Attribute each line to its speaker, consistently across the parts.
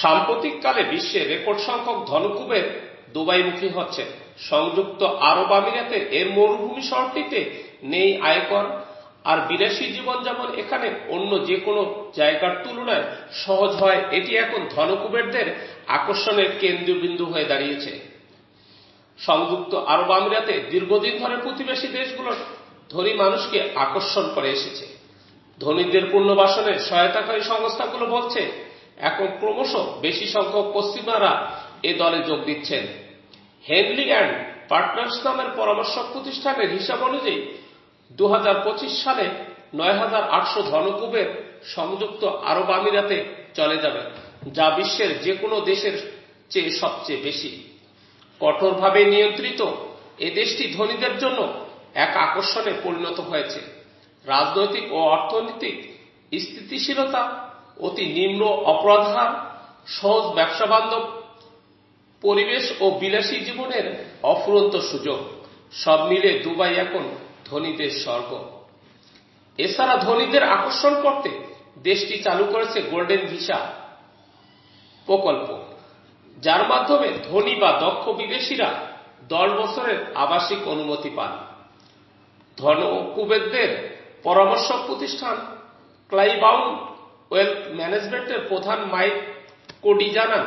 Speaker 1: সাম্প্রতিককালে বিশ্বে রেকর্ড সংখ্যক ধনকুবের দুবাইমুখী হচ্ছে। সংযুক্ত আরব আমিরাতে এর মরুভূমি শহরটিতে নেই আয়কর, আর বিলাসী জীবনযাপন এখানে অন্য যে কোনো জায়গার তুলনায় সহজ হয়। এটি এখন ধনকুবেরদের আকর্ষণের কেন্দ্রবিন্দু হয়ে দাঁড়িয়েছে। সংযুক্ত আরব আমিরাতে দীর্ঘদিন ধরে প্রতিবেশী দেশগুলোর ধনী মানুষকে আকর্ষণ করে এসেছে। ধনীদের পুনর্বাসনের সহায়তাকারী সংস্থাগুলো বলছে এখন ক্রমশ বেশি সংখ্যক পশ্চিমারা এ দলে যোগ দিচ্ছেন। হেনলি অ্যান্ড পার্টনার্স নামের পরামর্শক প্রতিষ্ঠানের হিসাব অনুযায়ী দু পঁচিশ সালে নয় হাজার আটশো ধনকুবের সংযুক্ত আরব আমিরাতে চলে যাবে যা বিশ্বের যে কোনো দেশের চেয়ে সবচেয়ে বেশি। কঠোরভাবে নিয়ন্ত্রিত এ দেশটি ধনীদের জন্য এক আকর্ষণে পরিণত হয়েছে। রাজনৈতিক ও অর্থনৈতিক স্থিতিশীলতা অতি নিম্ন অপরাধ হার সহজ ব্যবসা বান্ধব পরিবেশ ও বিলাসী জীবনের অফুরন্ত সুযোগ। সব মিলে দুবাই এখন ধনীদের স্বর্গ। এছাড়া ধনীদের আকর্ষণ করতে দেশটি চালু করেছে গোল্ডেন ভিসা প্রকল্প। যার মাধ্যমে ধনী বা দক্ষ বিদেশিরা দশ বছরের আবাসিক অনুমতি পান। ধন ও কুবেরদের পরামর্শক প্রতিষ্ঠান ক্লাইবাউন্ড ওয়েলথ ম্যানেজমেন্টের প্রধান মাইক কোডি জানান,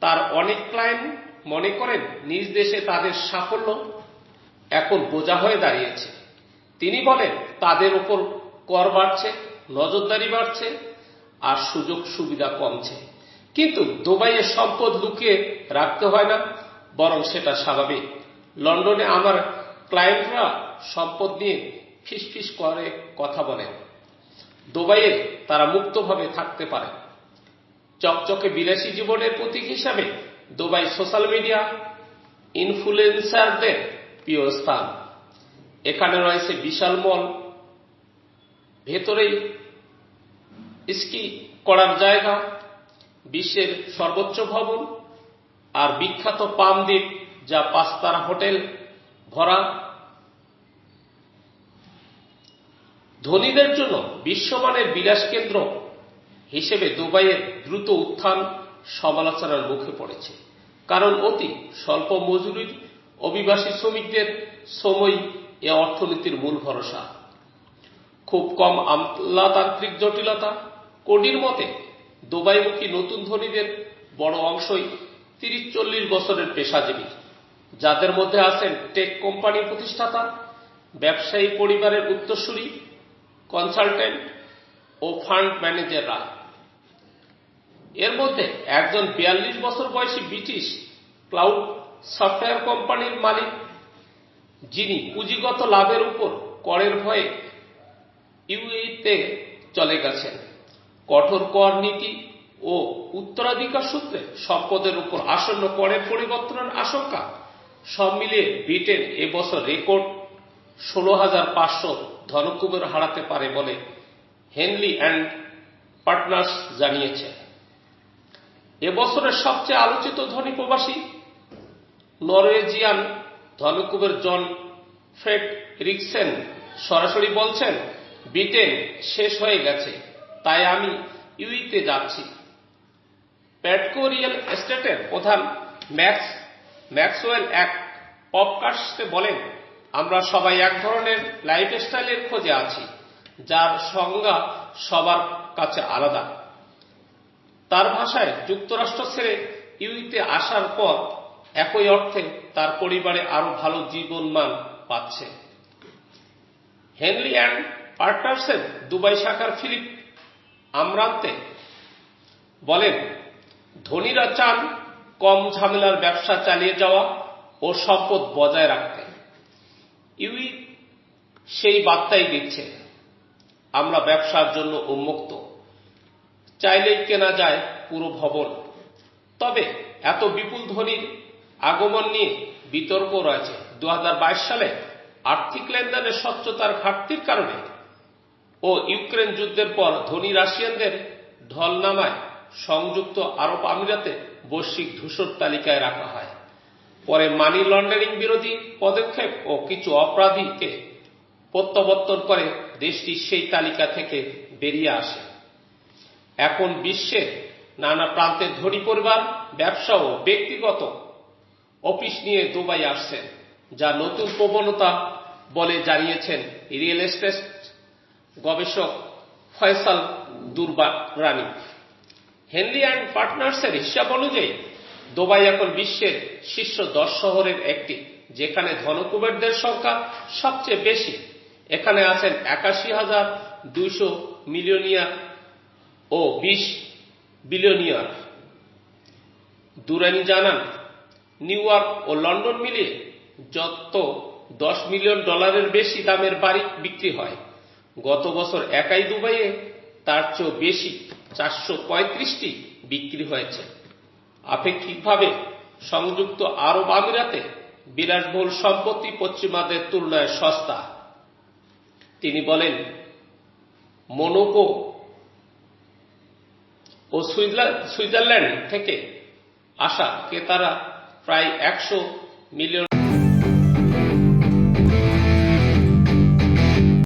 Speaker 1: তার অনেক ক্লায়েন্ট মনে করেন নিজ দেশে তাদের সাফল্য এখন বোঝা হয়ে দাঁড়িয়েছে। তিনি বলেন, তাদের ওপর কর বাড়ছে, নজরদারি বাড়ছে আর সুযোগ সুবিধা কমছে। কিন্তু দুবাইয়ের সম্পদ লুকিয়ে রাখতে হয় না, বরং সেটা স্বাভাবিক। লন্ডনে আমার ক্লায়েন্টরা সম্পদ নিয়ে ফিসফিস করে কথা বলেন। দুবাইয়ে তারা মুক্তভাবে থাকতে পারে। চকচকে বিলাসী জীবনের প্রতীক হিসাবে দুবাই সোশ্যাল মিডিয়া ইনফ্লুয়েন্সারদের প্রিয় স্থান। এখানে রয়েছে বিশাল মল, ভেতরেই স্কি করার জায়গা, বিশ্বের সর্বোচ্চ ভবন আর বিখ্যাত পাম দ্বীপ যা পাঁচতারা হোটেল, ভরা ধনীদের জন্য বিশ্বমানের বিলাস কেন্দ্র হিসেবে দুবাইয়ের দ্রুত উত্থান সমালোচনার মুখে পড়েছে। কারণ অতি স্বল্প মজুরির অভিবাসী শ্রমিকদের সময় এ অর্থনীতির মূল ভরসা। খুব কম আমলাতান্ত্রিক জটিলতা কোডির মতে দুবাইমুখী নতুন ধনীদের বড় অংশই তিরিশ চল্লিশ বছরের পেশাজীবী, যাদের মধ্যে আছেন টেক কোম্পানি প্রতিষ্ঠাতা, ব্যবসায়ী পরিবারের উত্তরসূরি কনসালটেন্ট ও ফান্ড ম্যানেজাররা। এর মধ্যে একজন বিয়াল্লিশ বছর বয়সী ব্রিটিশ ক্লাউড সফটওয়্যার কোম্পানির মালিক, যিনি পুঁজিগত লাভের উপর করের ভয়ে ইউএতে চলে গেছেন। কঠোর কর নীতি ও উত্তরাধিকার সূত্রে সম্পদের উপর আসন্ন করের পরিবর্তনের আশঙ্কা সব মিলিয়ে ব্রিটেন এবছর রেকর্ড ষোলো হাজার পাঁচশো ধনকুবের হারাতে পারে বলে হেনলি অ্যান্ড পার্টনার্স জানিয়েছে। এবছরের সবচেয়ে আলোচিত ধনী প্রবাসী নরওয়েজিয়ান ধনকুবের জন ফ্রেড রিক্সেন সরাসরি বলছেন, ব্রিটেন শেষ হয়ে গেছে, তাই আমি ইউইতে যাচ্ছি। প্যাটকো রিয়েল এস্টেটের প্রধান ম্যাক্স, ম্যাক্সওয়েল এক পপকাস্টে বলেন আমরা সবাই এক ধরনের লাইফস্টাইলের খোঁজে আছি, যার সংজ্ঞা সবার কাছে আলাদা। তার ভাষায় যুক্তরাষ্ট্র ছেড়ে ইউইতে আসার পর একই অর্থে তার পরিবারে আরও ভালো জীবনমান পাচ্ছে। হেনলি অ্যান্ড পার্টনার্সের দুবাই শাখার ফিলিপ আমরান্তে বলেন, ধনীরা চান কম ঝামেলার ব্যবসা চালিয়ে যাওয়া ও সম্পদ বজায় রাখতে। ইউই সেই বার্তাই দিচ্ছে, আমরা ব্যবসার জন্য উন্মুক্ত। চাইলেই কেনা যায় পুরো ভবন। তবে এত বিপুল ধনীর আগমন নিয়ে বিতর্ক রয়েছে। দু হাজার বাইশ সালে আর্থিক লেনদেনের স্বচ্ছতার ঘাটতির কারণে ও ইউক্রেন যুদ্ধের পর ধনী রাশিয়ানদের ঢল নামায় সংযুক্ত আরব আমিরাতে বৈশ্বিক ধূসর তালিকায় রাখা হয়। পরে মানি লন্ডারিং বিরোধী পদক্ষেপ ও কিছু অপরাধীকে প্রত্যাবর্তন করে দেশটি সেই তালিকা থেকে বেরিয়ে আসে। এখন বিশ্বের নানা প্রান্তের ধনী পরিবার, ব্যবসা ও ব্যক্তিগত অফিস নিয়ে দুবাই আসছেন, যা নতুন প্রবণতা বলে জানিয়েছেন রিয়েল এস্টেট গবেষক ফয়সাল দুরবারানি। হেনরি অ্যান্ড পার্টনার্সের হিসাব অনুযায়ী দুবাই এখন বিশ্বের শীর্ষ দশ শহরের একটি, যেখানে ধনকুবেরদের সংখ্যা সবচেয়ে বেশি। এখানে আছেন একাশি হাজার দুইশো মিলিয়নিয়ার ও বিশ বিলিয়নিয়ার দুরানি জানান, নিউ ইয়র্ক ও লন্ডন মিলিয়ে যত দশ মিলিয়ন ডলারের বেশি দামের বাড়ি বিক্রি হয়, গত বছর একাই দুবাইয়ে তার চেয়েও বেশি চারশো পঁয়ত্রিশটি বিক্রি হয়েছে। আপেক্ষিকভাবে সংযুক্ত আরব আমিরাতে বিলাসবহুল সম্পত্তি পশ্চিমাদের তুলনায় সস্তা। তিনি বলেন, মোনোকো ও সুইজারল্যান্ড থেকে আসা ক্রেতারা প্রায় একশো মিলিয়ন